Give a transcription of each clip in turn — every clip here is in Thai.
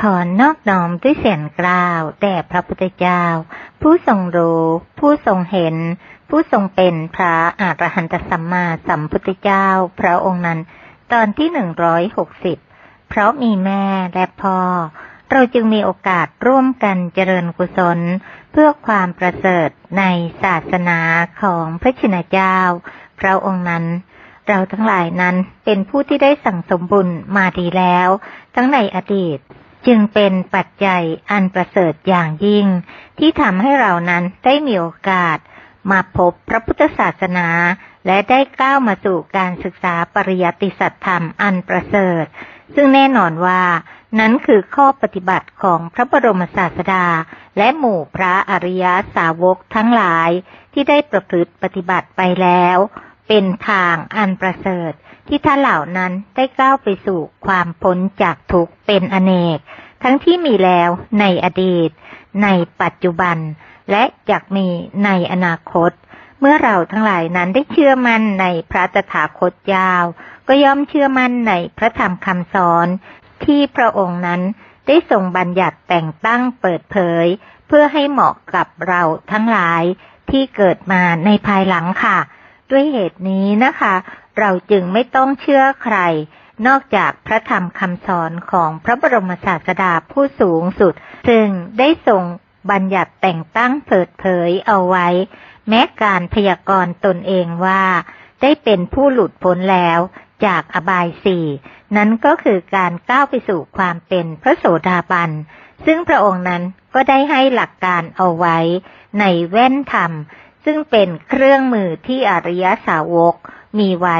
ขอนอบน้อมด้วยเสียงกล่าวแด่พระพุทธเจ้า ผู้ทรงรู้ ผู้ทรงเห็น ผู้ทรงเป็นพระอรหันตสัมมาสัมพุทธเจ้า พระองค์นั้น ตอนที่หนึ่งร้อยหกสิบเพราะมีแม่และพ่อ เราจึงมีโอกาสร่วมกันเจริญกุศล เพื่อความประเสริฐในศาสนาของพระชินเจ้า พระองค์นั้นเราทั้งหลายนั้นเป็นผู้ที่ได้สั่งสมบุญมาดีแล้ว ทั้งในอดีต จึงเป็นปัจจัยอันประเสริฐอย่างยิ่ง ที่ทำให้เรานั้นได้มีโอกาส มาพบพระพุทธศาสนา และได้ก้าวมาสู่การศึกษาปริยัติสัจธรรมอันประเสริฐ ซึ่งแน่นอนว่า นั้นคือข้อปฏิบัติของพระบรมศาสดา และหมู่พระอริยสาวกทั้งหลายที่ได้ประพฤติปฏิบัติไปแล้ว เป็นทางอันประเสริฐ ที่ท่านเหล่านั้นได้ก้าวไปสู่ความพ้นจากทุกข์เป็นอเนก ทั้งที่มีแล้วในอดีต ในปัจจุบัน และอยากมีในอนาคต เมื่อเราทั้งหลายนั้นได้เชื่อมั่นในพระตถาคตเจ้าก็ย่อมเชื่อมั่นในพระธรรมคำสอน ที่พระองค์นั้นได้ทรงบัญญัติแต่งตั้งเปิดเผย เพื่อให้เหมาะกับเราทั้งหลายที่เกิดมาในภายหลังค่ะ ด้วยเหตุนี้นะคะ เราจึงไม่ต้องเชื่อใคร นอกจากพระธรรมคำสอนของพระบรมศาสดาผู้สูงสุด ซึ่งได้ทรงบัญญัติแต่งตั้งเปิดเผยเอาไว้ แม้การพยากรณ์ตนเองว่า ได้เป็นผู้หลุดพ้นแล้วจากอบายสี่นั้นก็คือการก้าวไปสู่ความเป็นพระโสดาบัน ซึ่งพระองค์นั้นก็ได้ให้หลักการเอาไว้ ในแว่นธรรม ซึ่งเป็นเครื่องมือที่อริยสาวก มีไว้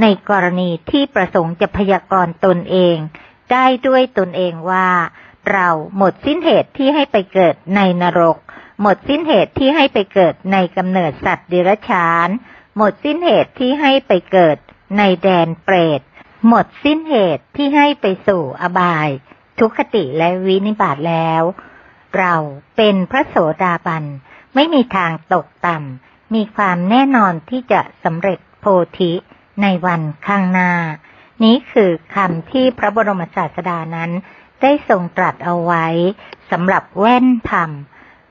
ในกรณีที่ประสงค์จะพยากรณ์ตนเอง ได้ด้วยตนเองว่า เราหมดสิ้นเหตุที่ให้ไปเกิดในนรก หมดสิ้นเหตุที่ให้ไปเกิดในกำเนิดสัตว์เดรัจฉาน หมดสิ้นเหตุที่ให้ไปเกิดในแดนเปรต หมดสิ้นเหตุที่ให้ไปสู่อบาย ทุกขติและวินิบาตแล้ว เราเป็นพระโสดาบันไม่มีทางตกต่ำมีความแน่นอนที่จะสำเร็จ ธิในวันข้างหน้า นี้คือคำที่พระบรมศาสดานั้น ได้ทรงตรัสเอาไว้สำหรับแว่นธรรม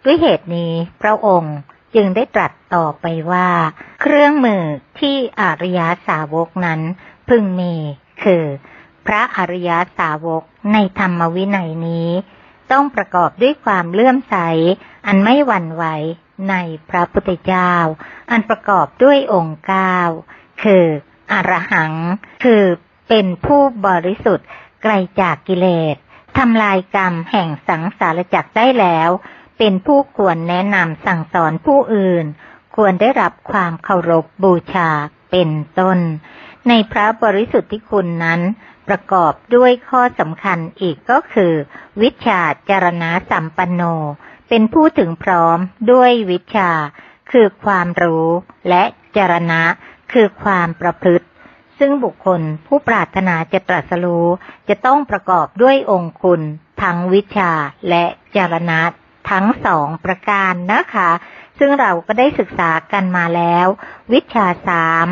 ด้วยเหตุนี้พระองค์จึงได้ตรัสต่อไปว่า เครื่องมือที่อริยสาวกนั้น พึงมีคือ พระอริยสาวกในธรรมวินัยนี้ ต้องประกอบด้วยความเลื่อมใส อันไม่หวั่นไหว ในพระพุทธเจ้า อันประกอบด้วยองค์เก้าคืออรหัง คือเป็นผู้บริสุทธิ์ไกลจากกิเลสทำลายกรรมแห่งสังสารจักรได้แล้ว เป็นผู้ควรแนะนำสั่งสอนผู้อื่น ควรได้รับความเคารพบูชาเป็นต้น ในพระบริสุทธิคุณนั้น ประกอบด้วยข้อสำคัญอีกก็คือ วิชาจารณะสัมปันโน เป็นผู้ถึงพร้อมด้วยวิชา คือความรู้และจรณะ คือความประพฤติ ซึ่งบุคคลผู้ปรารถนาจะตรัสรู้จะต้องประกอบด้วยองค์คุณ ทั้งวิชาและจรณะ ทั้งสองประการนะคะ ซึ่งเราก็ได้ศึกษากันมาแล้ว วิชาสาม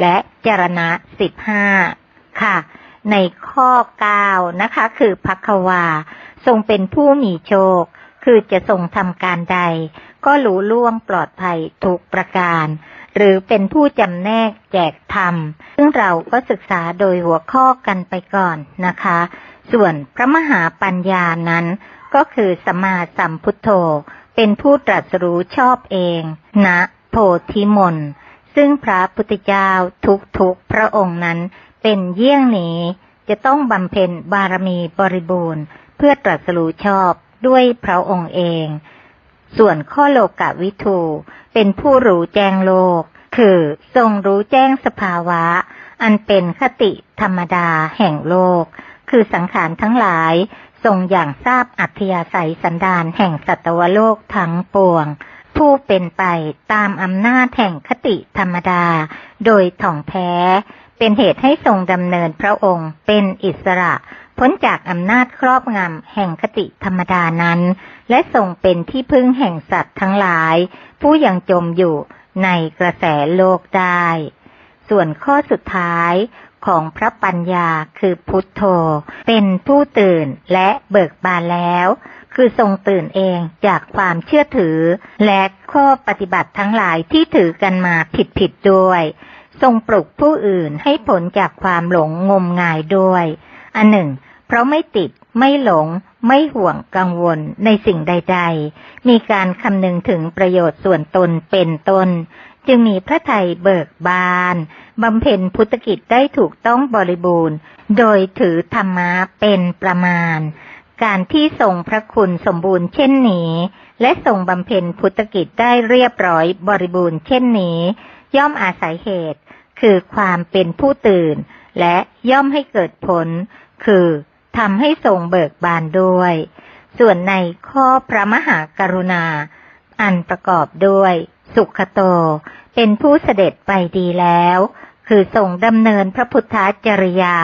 และจรณะสิบห้าค่ะ ในข้อเก้านะคะ คือพักวา ทรงเป็นผู้มีโชค คือจะทรงทำการใด ก็รู้ล่วงปลอดภัยทุกประการ หรือเป็นผู้จำแนกแจกธรรม ซึ่งเราก็ศึกษาโดยหัวข้อกันไปก่อนนะคะ ส่วนพระมหาปัญญานั้น ก็คือสมมาสัมพุทโธ เป็นผู้ตรัสรู้ชอบเองณนะโพธิมนซึ่งพระพุทธเจ้าทุกๆพระองค์นั้น เป็นเยี่ยงนี้จะต้องบำเพ็ญบารมีบริบูรณ์ เพื่อตรัสรู้ชอบ ด้วยพระองค์เอง ส่วนข้อโลกวิทูเป็นผู้รู้แจ้งโลก คือทรงรู้แจ้งสภาวะ อันเป็นคติธรรมดาแห่งโลก คือสังขารทั้งหลายทรงอย่างทราบอัธยาศัยสันดานแห่งสัตวโลกทั้งปวง ผู้เป็นไปตามอำนาจแห่งคติธรรมดา โดยถ่องแท้ เป็นเหตุให้ทรงดำเนินพระองค์เป็นอิสระ พ้นจากอำนาจครอบงำแห่งคติธรรมดานั้น และทรงเป็นที่พึ่งแห่งสัตว์ทั้งหลาย ผู้ยังจมอยู่ในกระแสโลกได้ ส่วนข้อสุดท้ายของพระปัญญาคือพุทโธ เป็นผู้ตื่นและเบิกบานแล้ว คือทรงตื่นเองจากความเชื่อถือ และข้อปฏิบัติทั้งหลายที่ถือกันมาผิดๆด้วย ทรงปลุกผู้อื่นให้ผลจากความหลงงมงายด้วย อันหนึ่ง เพราะไม่ติด ไม่หลง ไม่ห่วงกังวลในสิ่งใด ๆ มีการคำนึงถึงประโยชน์ส่วนตนเป็นต้น จึงมีพระไทยเบิกบานบำเพ็ญพุทธกิจได้ถูกต้องบริบูรณ์ โดยถือธรรมะเป็นประมาณ การที่ทรงพระคุณสมบูรณ์เช่นนี้ และทรงบำเพ็ญพุทธกิจได้เรียบร้อยบริบูรณ์เช่นนี้ ย่อมอาศัยเหตุ คือความเป็นผู้ตื่น และย่อมให้เกิดผล คือ ทำให้ทรงเบิกบานด้วย ส่วนในข้อพระมหากรุณา อันประกอบด้วย สุขโต เป็นผู้เสด็จไปดีแล้ว คือทรงดำเนินพระพุทธจริยา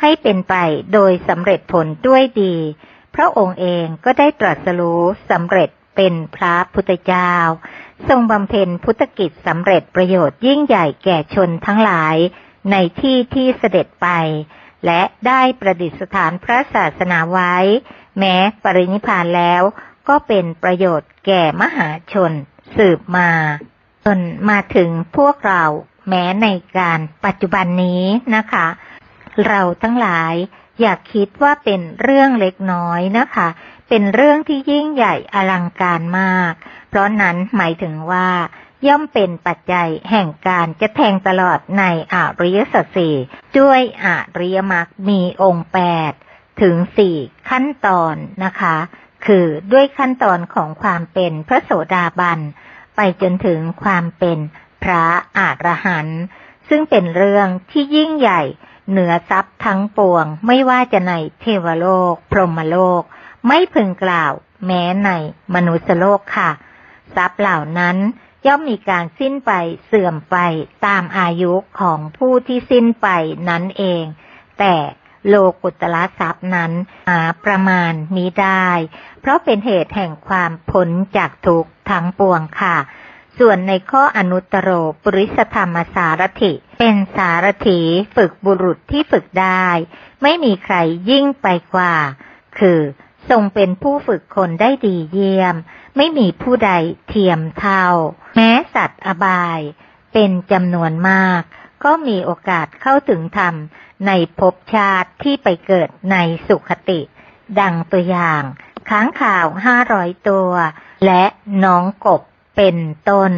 ให้เป็นไปโดยสำเร็จผลด้วยดี พระองค์เองก็ได้ตรัสรู้สำเร็จเป็นพระพุทธเจ้า ทรงบำเพ็ญพุทธกิจสำเร็จประโยชน์ยิ่งใหญ่แก่ชนทั้งหลายในที่ที่เสด็จไป และได้ประดิษฐานพระศาสนาไว้ แม้ปรินิพานแล้วก็เป็นประโยชน์แก่มหาชน สืบมา จนมาถึงพวกเราแม้ในการปัจจุบันนี้นะคะ เราทั้งหลายอยากคิดว่าเป็นเรื่องเล็กน้อยนะคะ เป็นเรื่องที่ยิ่งใหญ่อลังการมาก เพราะนั้นหมายถึงว่า ย่อมเป็นปัจจัยแห่งการจะแทงตลอดในอริยสัจสี่ด้วยอริยมรรคมีองค์แปดถึงสี่ขั้นตอนนะคะ คือด้วยขั้นตอนของความเป็นพระโสดาบัน ไปจนถึงความเป็นพระอรหันต์ซึ่งเป็นเรื่องที่ยิ่งใหญ่เหนือทรัพย์ทั้งปวง ไม่ว่าจะในเทวโลก พรหมโลก ไม่พึงกล่าว แม้ในมนุษยโลกค่ะ ทรัพย์เหล่านั้น ย่อมมีการสิ้นไปเสื่อมไปตามอายุของผู้ที่สิ้นไปนั้นเอง แต่โลกุตละทรัพย์นั้นหาประมาณมิได้ เพราะเป็นเหตุแห่งความพ้นจากทุกข์ทั้งปวงค่ะ ส่วนในข้ออนุตตรโรปริสธรรมสารถิ เป็นสารถีฝึกบุรุษที่ฝึกได้ ไม่มีใครยิ่งไปกว่า คือทรงเป็นผู้ฝึกคนได้ดีเยี่ยม ไม่มีผู้ใดเทียมเท่า แม้สัตว์อบาย เป็นจำนวนมาก ก็มีโอกาสเข้าถึงธรรมในภพชาติที่ไปเกิดในสุขติ ดังตัวอย่าง ค้างข่าวห้าร้อยตัว และน้องกบเป็นต้น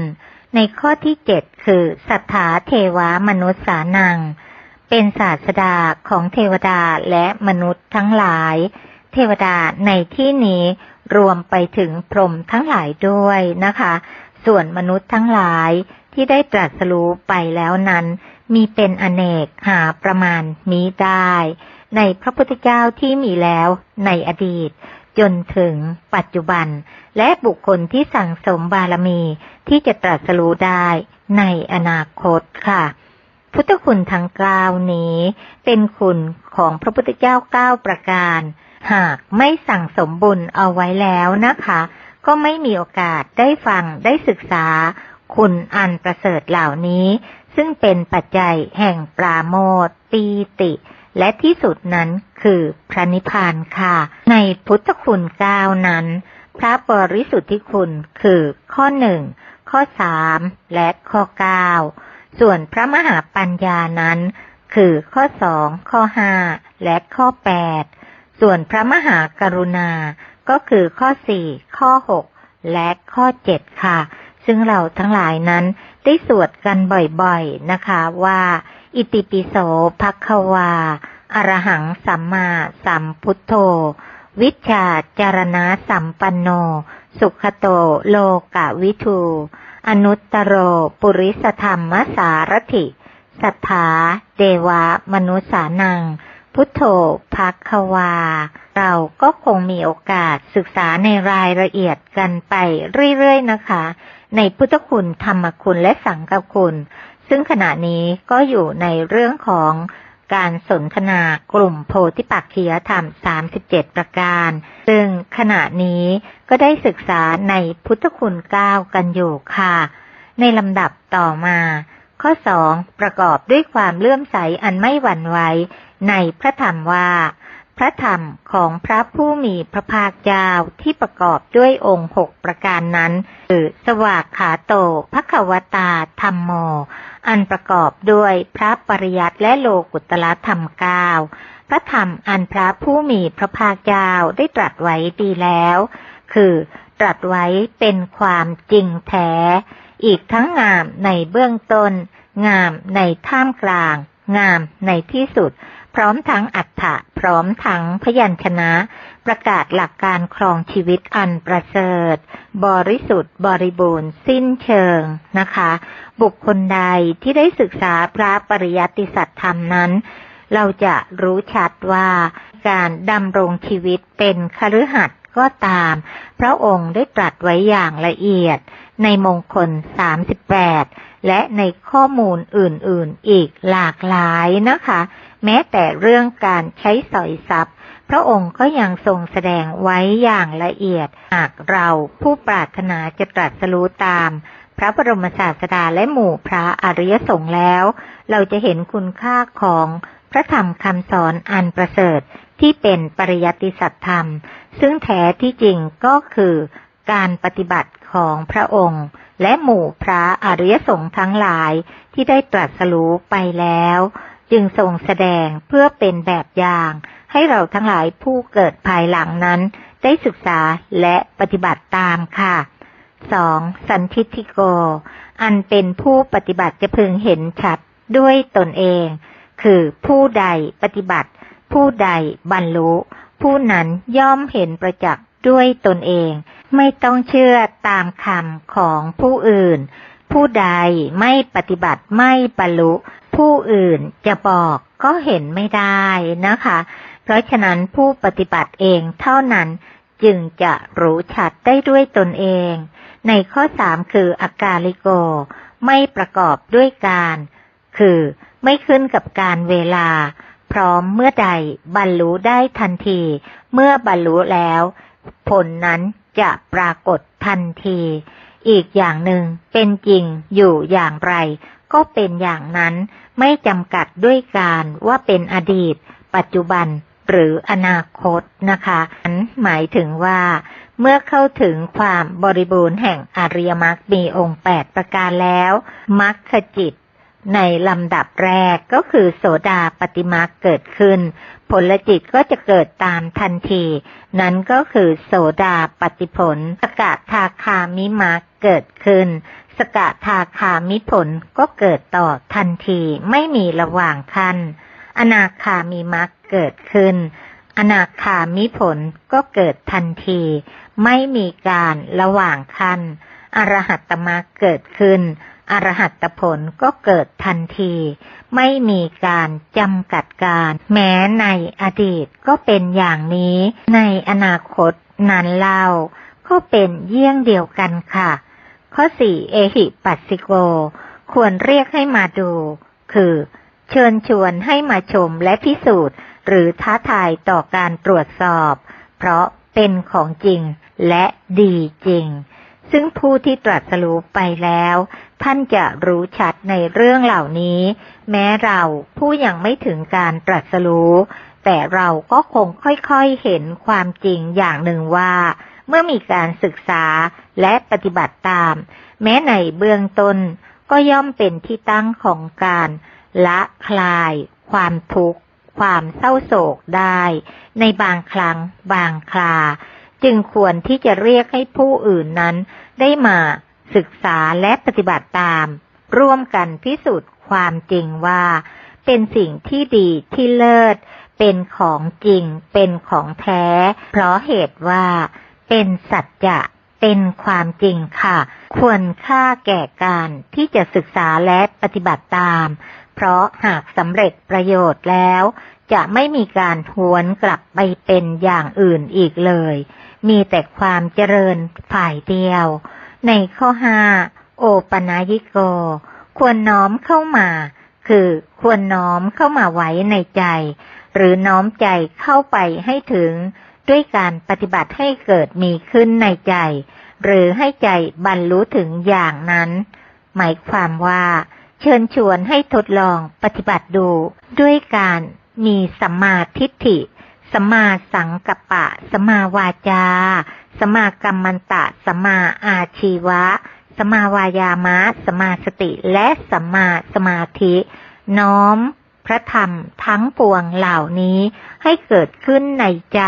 ในข้อที่เจ็ดคือสัทธาเทวามนุษย์สานัง เป็นศาสดาของเทวดาและมนุษย์ทั้งหลาย เทวดาในที่นี้ รวมไปถึงพรหมทั้งหลายด้วยนะคะ ส่วนมนุษย์ทั้งหลายที่ได้ตรัสรู้ไปแล้วนั้น มีเป็นอเนกหาประมาณมีได้ ในพระพุทธเจ้าที่มีแล้วในอดีต จนถึงปัจจุบัน และบุคคลที่สั่งสมบารมีที่จะตรัสรู้ได้ในอนาคตค่ะ พุทธคุณทั้งเก้าวนี้ เป็นคุณของพระพุทธเจ้าเก้าประการ หากไม่สั่งสมบุญเอาไว้แล้วนะคะ ก็ไม่มีโอกาสได้ฟังได้ศึกษา คุณอันประเสริฐเหล่านี้ ซึ่งเป็นปัจจัยแห่งปราโมทย์ปีติ และที่สุดนั้นคือพระนิพพานค่ะ ในพุทธคุณเก้านั้น พระบริสุทธิคุณคือข้อหนึ่งข้อสามและข้อเก้าส่วนพระมหาปัญญานั้น คือข้อสองข้อห้าและข้อแปด ส่วนพระมหากรุณา ก็คือข้อสี่ข้อหกและข้อเจ็ดค่ะ ซึ่งเราทั้งหลายนั้นได้สวดกันบ่อยๆนะคะว่า อิติปิโสภควา อรหังสัมมาสัมพุทโธ วิชาจารณะสัมปันโน สุขโตโลกะวิทู อนุตตโรปุริสธรรมสารถิ สัทธาเดวะมนุสานัง พุทโธภักควา เราก็คงมีโอกาสศึกษาในรายละเอียดกันไปเรื่อยๆนะคะ ในพุทธคุณธรรมคุณและสังฆคุณ ซึ่งขณะนี้ก็อยู่ในเรื่องของการสนทนากลุ่มโพธิปักขียธรรม 37 ประการ ซึ่งขณะนี้ก็ได้ศึกษาในพุทธคุณเก้ากันอยู่ค่ะ ในลำดับต่อมา ข้อสองประกอบด้วยความเลื่อมใสอันไม่หวั่นไหว ในพระธรรมว่า พระธรรมของพระผู้มีพระภาคเจ้าที่ประกอบด้วยองค์หกประการนั้นคือสวากขาโตภควตาธรรมโม อันประกอบด้วยพระปริยัติและโลกุตละธรรมเก้าพระธรรมอันพระผู้มีพระภาคเจ้าได้ตรัสไว้ดีแล้ว คือตรัสไว้เป็นความจริงแท้ อีกทั้งงามในเบื้องต้น งามในท่ามกลาง งามในที่สุด พร้อมทั้งอัฏฐะพร้อมทั้งพยัญชนะ ประกาศหลักการครองชีวิตอันประเสริฐ บริสุทธิ์ บริบูรณ์ สิ้นเชิงนะคะ บุคคลใดที่ได้ศึกษาพระปริยัติสัจธรรมนั้น เราจะรู้ชัดว่าการดำรงชีวิตเป็นคฤหัสถ์ก็ตาม พระองค์ได้ตรัสไว้อย่างละเอียด ในมงคล 38 และในข้อมูลอื่นๆ อีกหลากหลายนะคะ แม้แต่เรื่องการใช้สอยทรัพย์ พระองค์ก็ยังทรงแสดงไว้อย่างละเอียด หากเราผู้ปรารถนาจะตรัสรู้ตาม พระบรมศาสดาและหมู่พระอริยสงฆ์แล้ว เราจะเห็นคุณค่าของพระธรรมคำสอนอันประเสริฐที่เป็นปริยัติสัจธรรม ซึ่งแท้ที่จริงก็คือการปฏิบัติของพระองค์ และหมู่พระอริยสงฆ์ทั้งหลายที่ได้ตรัสรู้ไปแล้ว จึงทรงแสดงเพื่อเป็นแบบอย่าง ให้เราทั้งหลายผู้เกิดภายหลังนั้น ได้ศึกษาและปฏิบัติตามค่ะ 2. สันทิติโก อันเป็นผู้ปฏิบัติจะพึงเห็นชัดด้วยตนเอง คือผู้ใดปฏิบัติ ผู้ใดบรรลุ ผู้นั้นย่อมเห็นประจักษ์ด้วยตนเอง ไม่ต้องเชื่อตามคำของผู้อื่น ผู้ใดไม่ปฏิบัติไม่บรรลุ ผู้อื่นจะบอกก็เห็นไม่ได้นะคะ เพราะฉะนั้นผู้ปฏิบัติเองเท่านั้นจึงจะรู้ชัดได้ด้วยตนเอง ในข้อสามคืออากาลิโก ไม่ประกอบด้วยการ คือไม่ขึ้นกับการเวลา พร้อมเมื่อใดบรรลุได้ทันที เมื่อบรรลุแล้ว ผลนั้นจะปรากฏทันที อีกอย่างหนึ่งเป็นจริงอยู่อย่างไร ก็เป็นอย่างนั้น ไม่จำกัดด้วยการว่าเป็นอดีต ปัจจุบันหรืออนาคตนะคะนั้นหมายถึงว่า เมื่อเข้าถึงความบริบูรณ์แห่งอริยมรรคมีองค์แปดประการแล้วมรรคจิต ในลำดับแรกก็คือโสดาปฏิมรรคเกิดขึ้น ผลจิตก็จะเกิดตามทันที นั้นก็คือโสดาปฏิผล สกทาคามิมรรคเกิดขึ้น สกทาคามิผลก็เกิดต่อทันทีไม่มีระหว่างขั้น อนาคามีมรรคเกิดขึ้น อนาคามิผลก็เกิดทันที ไม่มีการระหว่างขั้นอรหัตตมรรคเกิดขึ้น อรหัตผลก็เกิดทันที ไม่มีการจำกัดการ แม้ในอดีตก็เป็นอย่างนี้ ในอนาคตนั้นเล่า ก็เป็นเยี่ยงเดียวกันค่ะ ข้อสี่เอหิปัสสิโก ควรเรียกให้มาดู คือ เชิญชวนให้มาชมและพิสูจน์ หรือท้าทายต่อการตรวจสอบ เพราะเป็นของจริงและดีจริง ซึ่งผู้ที่ตรัสรู้ไปแล้ว ท่านจะรู้ชัดในเรื่องเหล่านี้ แม้เราผู้ยังไม่ถึงการตรัสรู้ แต่เราก็คงค่อยๆเห็นความจริงอย่างหนึ่งว่า เมื่อมีการศึกษาและปฏิบัติตาม แม้ในเบื้องต้นก็ย่อมเป็นที่ตั้งของการละคลาย ความทุกข์ ความเศร้าโศกได้ ในบางครั้งบางครา จึงควรที่จะเรียกให้ผู้อื่นนั้น ได้มาศึกษาและปฏิบัติตาม ร่วมกันพิสูจน์ความจริงว่า เป็นสิ่งที่ดีที่เลิศ เป็นของจริง เป็นของแท้ เพราะเหตุว่า เป็นสัจจะเป็นความจริงค่ะ ควรค่าแก่การที่จะศึกษาและปฏิบัติตาม เพราะหากสำเร็จประโยชน์แล้ว จะไม่มีการหวนกลับไปเป็นอย่างอื่นอีกเลย มีแต่ความเจริญฝ่ายเดียว ในข้อห้าโอปนายิโก ควรน้อมเข้ามา คือควรน้อมเข้ามาไว้ในใจ หรือน้อมใจเข้าไปให้ถึง ด้วยการปฏิบัติให้เกิดมีขึ้นในใจ หรือให้ใจบรรลุถึงอย่างนั้น หมายความว่า เชิญชวนให้ทดลองปฏิบัติดู ด้วยการมีสัมมาทิฏฐิ สัมมาสังกัปปะ สัมมาวาจา สัมมากัมมันตะ สัมมาอาชีวะ สัมมาวายามะ สัมมาสติ และสัมมาสมาธิ น้อมพระธรรมทั้งปวงเหล่านี้ให้เกิดขึ้นในใจ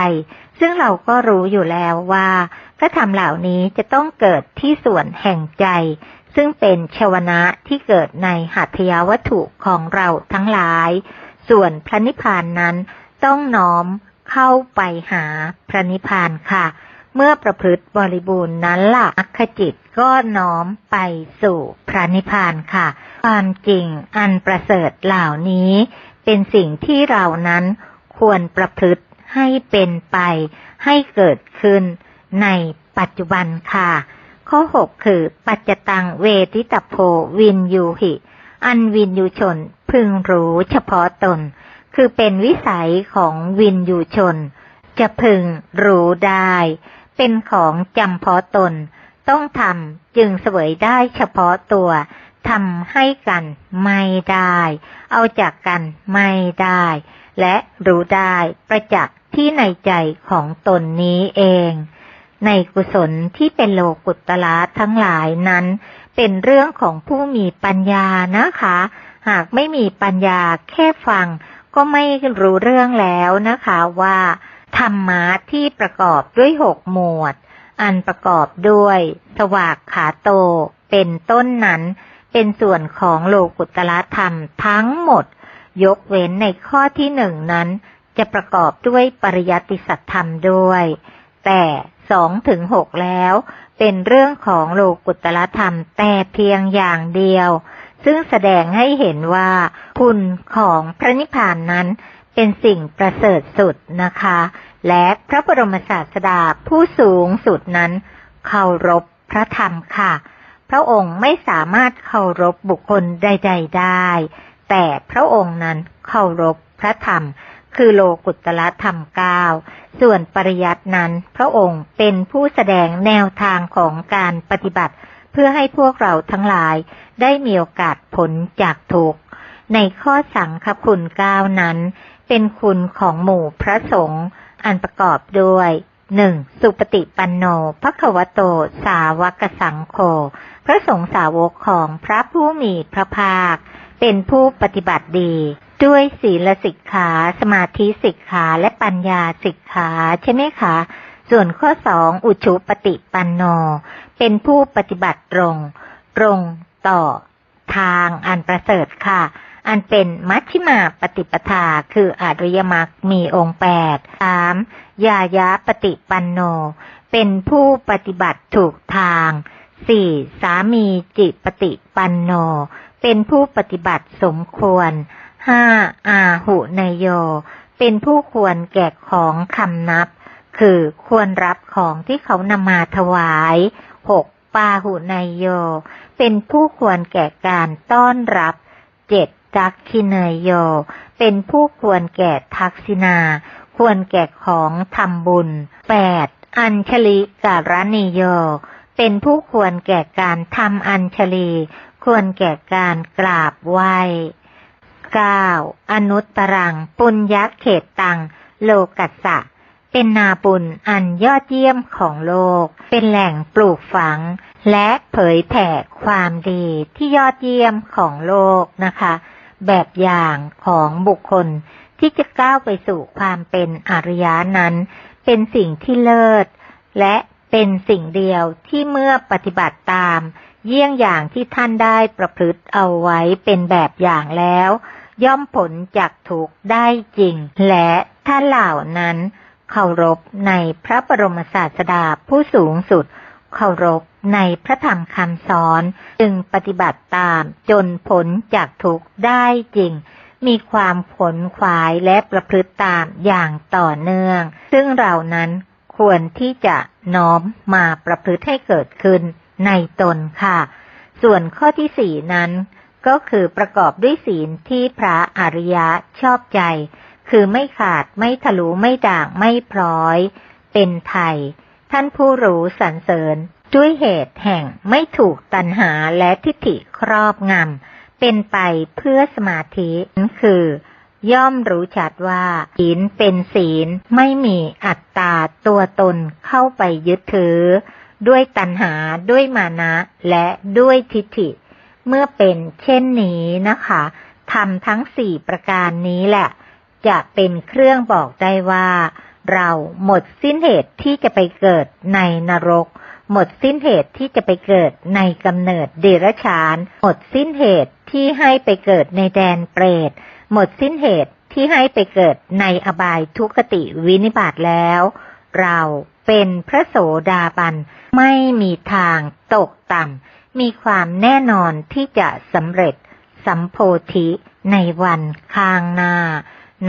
ซึ่งเราก็รู้อยู่แล้วว่า พระธรรมเหล่านี้จะต้องเกิดที่ส่วนแห่งใจ ซึ่งเป็นชวนะที่เกิดในหัตถยาวัตถุของเราทั้งหลาย ส่วนพระนิพพานนั้นต้องน้อม เข้าไปหาพระนิพพานค่ะ เมื่อประพฤติบริบูรณ์นั้นล่ะอัคจิตก็น้อมไปสู่พระนิพพานค่ะ ความจริงอันประเสริฐเหล่านี้ เป็นสิ่งที่เรานั้นควรประพฤติให้เป็นไปให้เกิดขึ้นในปัจจุบันค่ะ ข้อ 6 คือ ปัจจตังเวทิตโพวินยูหิ อันวินยูชนพึงรู้เฉพาะตน คือเป็นวิสัยของวินยูชน จะพึงรู้ได้ เป็นของจำเพาะตน ต้องทำจึงเสวยได้เฉพาะตัวทำให้กันไม่ได้ เอาจากกันไม่ได้ และรู้ได้ประจักษ์ที่ในใจของตนนี้เอง ในกุศลที่เป็นโลกุตละทั้งหลายนั้น เป็นเรื่องของผู้มีปัญญานะคะ หากไม่มีปัญญาแค่ฟัง ก็ไม่รู้เรื่องแล้วนะคะว่าธรรมะที่ประกอบด้วยหกหมวด อันประกอบด้วย สวากขาโต เป็นต้นนั้น เป็นส่วนของโลกุตละธรรมทั้งหมด ยกเว้นในข้อที่หนึ่งนั้น จะประกอบด้วยปริยัติสัตธรรมด้วย แต่สองถึงหกแล้ว เป็นเรื่องของโลกุตละธรรมแต่เพียงอย่างเดียว ซึ่งแสดงให้เห็นว่า คุณของพระนิพพานนั้นเป็นสิ่งประเสริฐสุดนะคะ และพระบรมศาสดาผู้สูงสุดนั้นเคารพพระธรรมค่ะ พระองค์ไม่สามารถเคารพบุคคลใด ๆ ได้ แต่พระองค์นั้นเคารพพระธรรม คือโลกุตละธรรมเก้าส่วนปริยัตินั้น พระองค์เป็นผู้แสดงแนวทางของการปฏิบัติ พื่อให้พวกเราทั้งหลายได้มีโอกาสผลจากทุกข์ในข้อสังฆคุณเก้านั้น เป็นคุณของหมู่พระสงฆ์อันประกอบด้วยหนึ่งสุปฏิปันโนภควโต สาวกสังโฆพระสงฆ์สาวกของพระผู้มีพระภาค เป็นผู้ปฏิบัติดี ด้วยศีลสิกขา สมาธิสิกขาและปัญญาสิกขาใช่ไหมคะ ส่วนข้อสองอุชุปฏิปันโน เป็นผู้ปฏิบัติตรง ตรงต่อทางอันประเสริฐค่ะ อันเป็นมัชฌิมาปฏิปทาคืออริยมรรคมีองค์แปดสามยายาปฏิปันโน เป็นผู้ปฏิบัติถูกทางสี่สามีจิปฏิปันโน เป็นผู้ปฏิบัติสมควรห้าอาหุนโย เป็นผู้ควรแก่ของคำนับ คือควรรับของที่เขานำมาถวายหกปาหุนยโย เป็นผู้ควรแก่การต้อนรับเจ็ดจักขิเนยโย เป็นผู้ควรแก่ทักษินา ควรแก่ของทำบุญแปดอัญชลิการณิโย เป็นผู้ควรแก่การทำอัญชลี ควรแก่การกราบไหว้เก้าอนุตตรัง ปุญญเขตตัง โลกัสสะ เป็นนาบุญอันยอดเยี่ยมของโลก เป็นแหล่งปลูกฝัง และเผยแผ่ความดีที่ยอดเยี่ยมของโลกนะคะ แบบอย่างของบุคคลที่จะก้าวไปสู่ความเป็นอริยานั้น เป็นสิ่งที่เลิศ และเป็นสิ่งเดียวที่เมื่อปฏิบัติตาม เยี่ยงอย่างที่ท่านได้ประพฤติเอาไว้เป็นแบบอย่างแล้ว ย่อมผลจากถูกได้จริง และถ้าเหล่านั้น เคารพในพระบรมศาสดาผู้สูงสุด เคารพในพระธรรมคำสอนจึงปฏิบัติตามจนผลจากทุกได้จริง มีความผลขวายและประพฤติตามอย่างต่อเนื่อง ซึ่งเรานั้นควรที่จะน้อมมาประพฤติให้เกิดขึ้นในตนค่ะ ส่วนข้อที่สี่นั้น ก็คือประกอบด้วยศีลที่พระอริยะชอบใจ คือไม่ขาดไม่ทะลุไม่ด่างไม่พร้อย เป็นไทย ท่านผู้รู้สรรเสริญ ด้วยเหตุแห่งไม่ถูกตัณหาและทิฏฐิครอบงำ เป็นไปเพื่อสมาธิคือ ย่อมรู้ชัดว่าศีลเป็นศีลไม่มีอัตตาตัวตนเข้าไปยึดถือ ด้วยตัณหาด้วยมานะและด้วยทิฏฐิ เมื่อเป็นเช่นนี้นะคะทำทั้งสี่ประการนี้แหละ จะเป็นเครื่องบอกได้ว่า เราหมดสิ้นเหตุที่จะไปเกิดในนรก หมดสิ้นเหตุที่จะไปเกิดในกำเนิดเดรัจฉาน หมดสิ้นเหตุที่ให้ไปเกิดในแดนเปรต หมดสิ้นเหตุที่ให้ไปเกิดในอบายทุกขติวินิบาตแล้ว เราเป็นพระโสดาบันไม่มีทางตกต่ำมีความแน่นอนที่จะสำเร็จสัมโพธิในวันข้างหน้า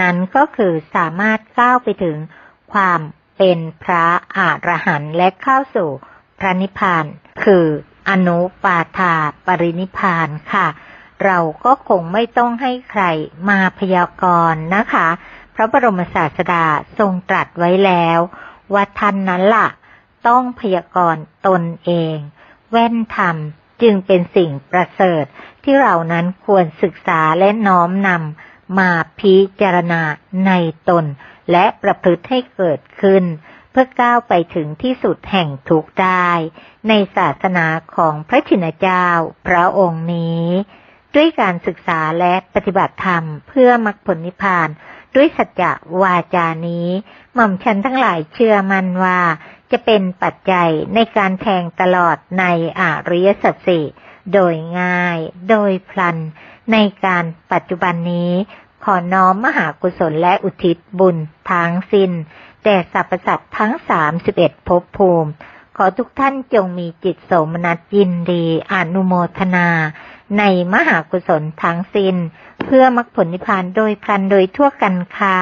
นั้นก็คือสามารถก้าวไปถึงความเป็นพระอรหันต์และเข้าสู่พระนิพพาน คืออนุปาทาปรินิพพานค่ะ เราก็คงไม่ต้องให้ใครมาพยากรณ์นะคะ พระบรมศาสดาทรงตรัสไว้แล้วว่าท่านนั้นละ่ะ ต้องพยากรณ์ตนเอง แว่นธรรมจึงเป็นสิ่งประเสริฐที่เรานั้นควรศึกษาและน้อมนำ มาพิจารณาในตน และประพฤติให้เกิดขึ้น เพื่อก้าวไปถึงที่สุดแห่งทุกข์ได้ ในศาสนาของพระชินเจ้าพระองค์นี้ ด้วยการศึกษาและปฏิบัติธรรมเพื่อมรรคผลนิพพาน ด้วยสัจจะวาจานี้ หม่อมฉันทั้งหลายเชื่อมั่นว่าจะเป็นปัจจัยในการแทงตลอดในอริยสัจสี่ โดยง่าย โดยพลัน ในการปัจจุบันนี้ ขอน้อมมหากุศลและอุทิศบุญทั้งสิ้นแต่สรรพสัตว์ทั้งสามสิบเอ็ดภพภูมิ ขอทุกท่านจงมีจิตโสมนัสยินดีอนุโมทนา ในมหากุศลทั้งสิ้น เพื่อมรรคผลนิพพานโดยพลันโดยทั่วกันคา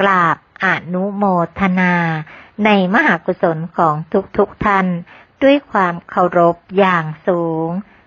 กราบอนุโมทนา ในมหากุศลของทุกๆทท่าน ด้วยความเคารพอย่างสูง